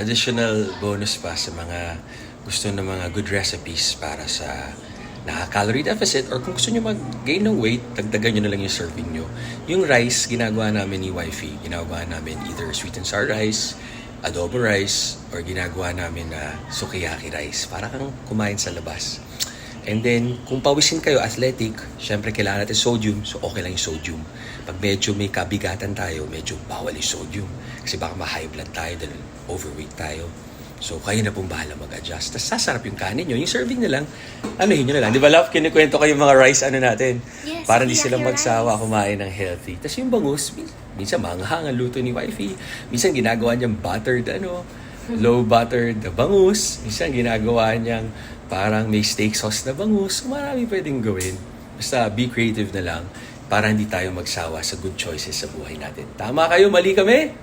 additional bonus pa sa mga gusto ng mga good recipes para sa nakaka-calorie deficit or kung gusto nyo mag-gain ng weight, dagdagan nyo na lang yung serving nyo. Yung rice, ginagawa namin ni wifey. Ginagawa namin either sweet and sour rice, adobo rice, or ginagawa namin na sukiyaki rice. Para kang kumain sa labas. And then, kung pawisin kayo, athletic, syempre kailangan natin sodium, so okay lang yung sodium. Pag medyo may kabigatan tayo, medyo bawal yung sodium. Kasi baka ma-high blood tayo dahil overweight tayo. So, kayo na pong bahala mag-adjust. Tapos sasarap yung kanin nyo. Yung serving na lang, ano yun na lang. Di ba, love, kinikwento kayo yung mga rice ano natin? Yes, Para hindi sila magsawa rice. kumain ng healthy. Tapos yung bangus, min- minsan manghang ang luto ni wifey. Minsan ginagawa niyang buttered, ano, low buttered na bangus. Minsan ginagawa niyang parang may steak sauce na bangus. So marami pwedeng gawin. Basta be creative na lang para hindi tayo magsawa sa good choices sa buhay natin. Tama kayo, mali kami?